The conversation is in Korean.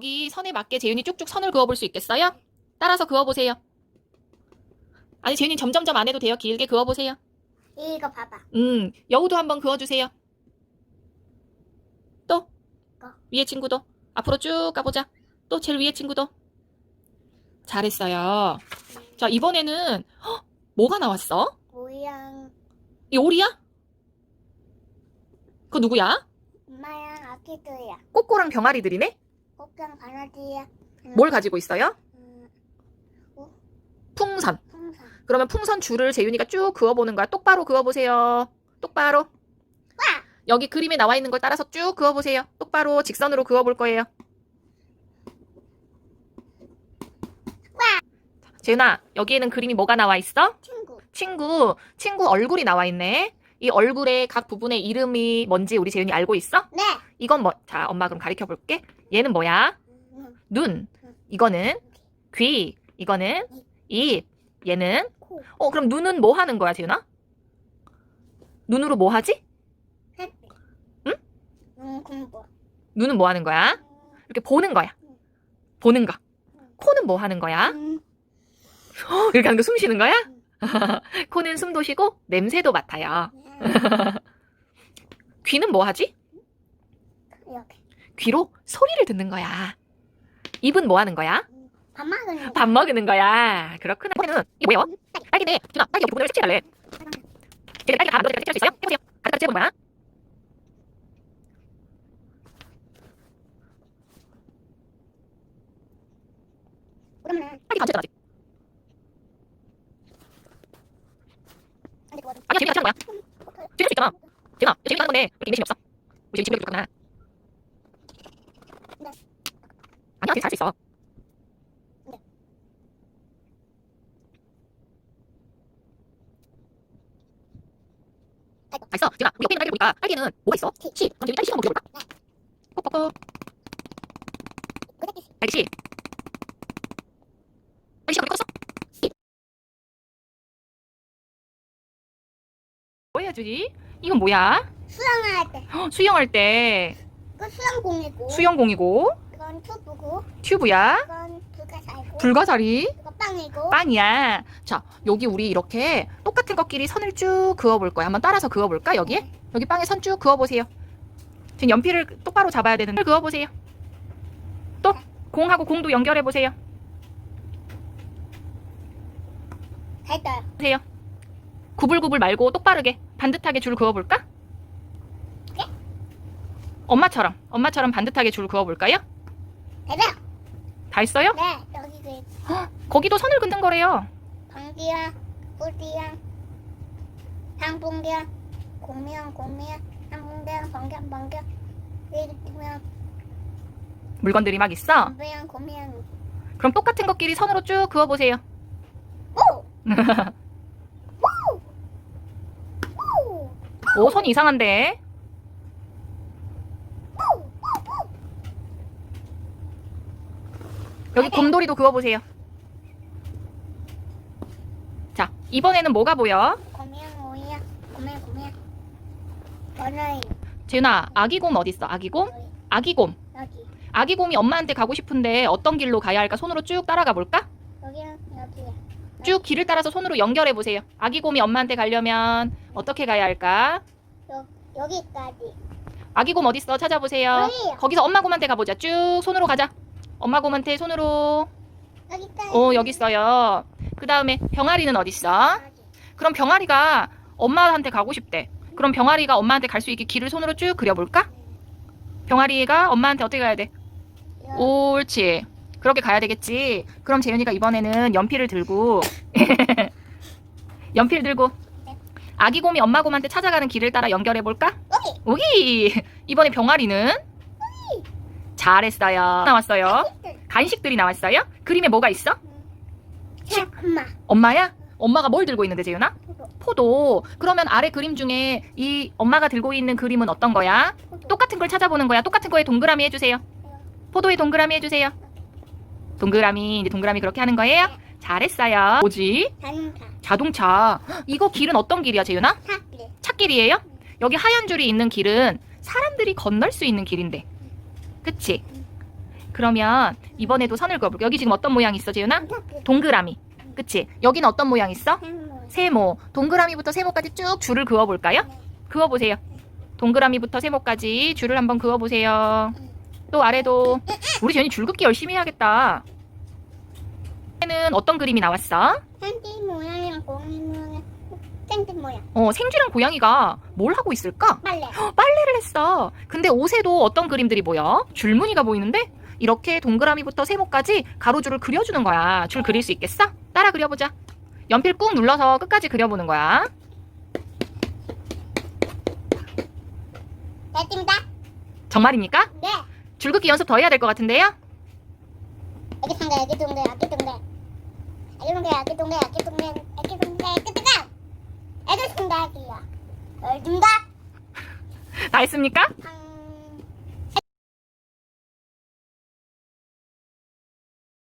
여기 선에 맞게 재윤이 쭉쭉 선을 그어볼 수 있겠어요? 따라서 그어보세요. 아니 재윤이 점점점 안 해도 돼요. 길게 그어보세요. 이거 봐봐. 음, 여우도 한번 그어주세요. 또 이거. 위에 친구도 앞으로 쭉 가보자. 또 제일 위에 친구도 잘했어요. 자 이번에는 헉, 뭐가 나왔어? 모양 이 오리야? 그거 누구야? 엄마랑 아기들이야. 꼬꼬랑 병아리들이네? 꽃병 바나디야. 뭘 가지고 있어요? 음, 풍선. 풍선. 그러면 풍선 줄을 재윤이가 쭉 그어보는 거야. 똑바로 그어보세요. 똑바로. 여기 그림에 나와 있는 걸 따라서 쭉 그어보세요. 똑바로 직선으로 그어볼 거예요. 재윤아, 여기에는 그림이 뭐가 나와 있어? 친구. 친구, 친구 얼굴이 나와 있네. 이 얼굴의 각 부분의 이름이 뭔지 우리 재윤이 알고 있어? 네. 이건 뭐, 자, 엄마 그럼 가르쳐 볼게. 얘는 뭐야? 음, 눈. 이거는 귀. 이거는 입. 얘는 코. 어, 그럼 눈은 뭐 하는 거야, 재윤아? 눈으로 뭐 하지? 응? 눈은 뭐 하는 거야? 이렇게 보는 거야. 보는 거. 코는 뭐 하는 거야? 음, 이렇게 하는 거 숨 쉬는 거야? 코는 숨도 쉬고 냄새도 맡아요. 네. 귀는 뭐 하지? 귀로 소리를 듣는 거야. 입은 뭐 하는 거야? 밥 먹는 밥 먹는 거야. 그렇구나. 이번에는 이게 뭐예요? 딸기네. 준아, 딸기 여기 부분을 색칠할래. 제가 딸기 다 만들어서 색칠할 수 있어요? 해보세요. 가르쳐 해보는 거야. 그러면 딸기 아니야, 같이 하는 거야. 재밌을 수 있잖아. 재밌아, 재밌게 하는 건데 우리 인내심이 없어. 우리 재밌게 부족하구나. 네. 아니야, 재밌게 할 수 있어. 네. 맛있어. 재밌아, 우리 옆에 있는 딸기 보니까 딸기는 뭐가 있어? 티. 씨. 그럼 재밌 딸기 씨 한번 먹여볼까? 그래 딸기 씨. 딸기 씨가 컸어? 뭐야, 주지? 이건 뭐야? 수영할 때. 헉, 수영할 때 그 수영공이고. 수영공이고 이건 튜브고. 튜브야. 이건 불가사이고. 불가사리. 이거 빵이고. 빵이야. 자, 여기 우리 이렇게 똑같은 것끼리 선을 쭉 그어볼 거야. 한번 따라서 그어볼까? 여기에? 여기 빵에 선 쭉 그어보세요. 지금 연필을 똑바로 잡아야 되는데 그어보세요. 또 공하고 공도 연결해보세요. 됐어요. 보세요. 구불구불 말고 똑바르게 반듯하게 줄 그어볼까? 엄마처럼 엄마처럼 반듯하게 줄 그어볼까요? 됐어요. 다 했어요? 네. 여기 그 거기도 선을 긋는 거래요. 방귀야, 꿀띠야, 상봉기야, 공미야, 공미야, 상봉대야, 번겨, 번겨, 일기면, 물건들이 막 있어. 공미야, 공미야. 그럼 똑같은 것끼리 선으로 쭉 그어 보세요. 오! 오! 오, 선이 이상한데. 여기 곰돌이도 그어보세요. 자, 이번에는 뭐가 보여? 오이야, 공미야, 공미야. 번호이 재윤아, 아기곰 어딨어? 아기곰? 아기곰. 여기, 아기곰이 엄마한테 가고 싶은데 어떤 길로 가야 할까? 손으로 쭉 따라가 볼까? 여기랑 여기야. 쭉 길을 따라서 손으로 연결해 보세요. 아기곰이 엄마한테 가려면 어떻게 가야 할까? 여, 여기까지. 아기곰 어딨어? 찾아보세요. 여기요. 거기서 엄마 곰한테 가보자. 쭉 손으로 가자. 엄마 곰한테 손으로. 여기까지. 오, 여기 있어요. 그 다음에 병아리는 어딨어? 여기. 그럼 병아리가 엄마한테 가고 싶대. 그럼 병아리가 엄마한테 갈 수 있게 길을 손으로 쭉 그려볼까? 병아리가 엄마한테 어떻게 가야 돼? 여기. 옳지. 그렇게 가야 되겠지. 그럼 재윤이가 이번에는 연필을 들고 연필 들고 아기 곰이 엄마 곰한테 찾아가는 길을 따라 연결해 볼까? 여기. 오기. 이번에 병아리는 잘했어요. 나왔어요. 간식들이 나왔어요. 그림에 뭐가 있어? 자, 엄마. 엄마야? 엄마가 뭘 들고 있는데 재윤아? 포도. 포도. 그러면 아래 그림 중에 이 엄마가 들고 있는 그림은 어떤 거야? 포도. 똑같은 걸 찾아보는 거야. 똑같은 거에 동그라미 해주세요. 포도에 동그라미 해주세요. 동그라미, 이제 동그라미 그렇게 하는 거예요? 잘했어요. 뭐지? 자동차. 자동차. 헉, 이거 길은 어떤 길이야, 재윤아? 차길. 찻길이에요? 여기 하얀 줄이 있는 길은 사람들이 건널 수 있는 길인데. 그치? 그러면 이번에도 선을 그어볼게요. 여기 지금 어떤 모양 있어, 재윤아? 동그라미. 그치? 여기는 어떤 모양 있어? 세모. 동그라미부터 세모까지 쭉 줄을 그어볼까요? 그어보세요. 동그라미부터 세모까지 줄을 한번 그어보세요. 또 아래도. 우리 재윤이 줄긋기 열심히 해야겠다. 얘는 어떤 그림이 나왔어? 산지 모양이랑 공이 땡땡 모양. 어, 생쥐랑 고양이가 뭘 하고 있을까? 빨래. 빨래를 했어. 근데 옷에도 어떤 그림들이 보여? 줄무늬가 보이는데? 이렇게 동그라미부터 세모까지 가로줄을 그려주는 거야. 줄 그릴 수 있겠어? 따라 그려보자. 연필 꾹 눌러서 끝까지 그려보는 거야. 됐습니다. 정말입니까? 네. 줄긋기 연습 더 해야 될 것 같은데요? 여기 동대, 여기 동대. 여기 동대, 여기 동대, 여기 동대, 여기 동대, 끝까지. 여기 상가, 여기요. 열든가. 다 했습니까? 한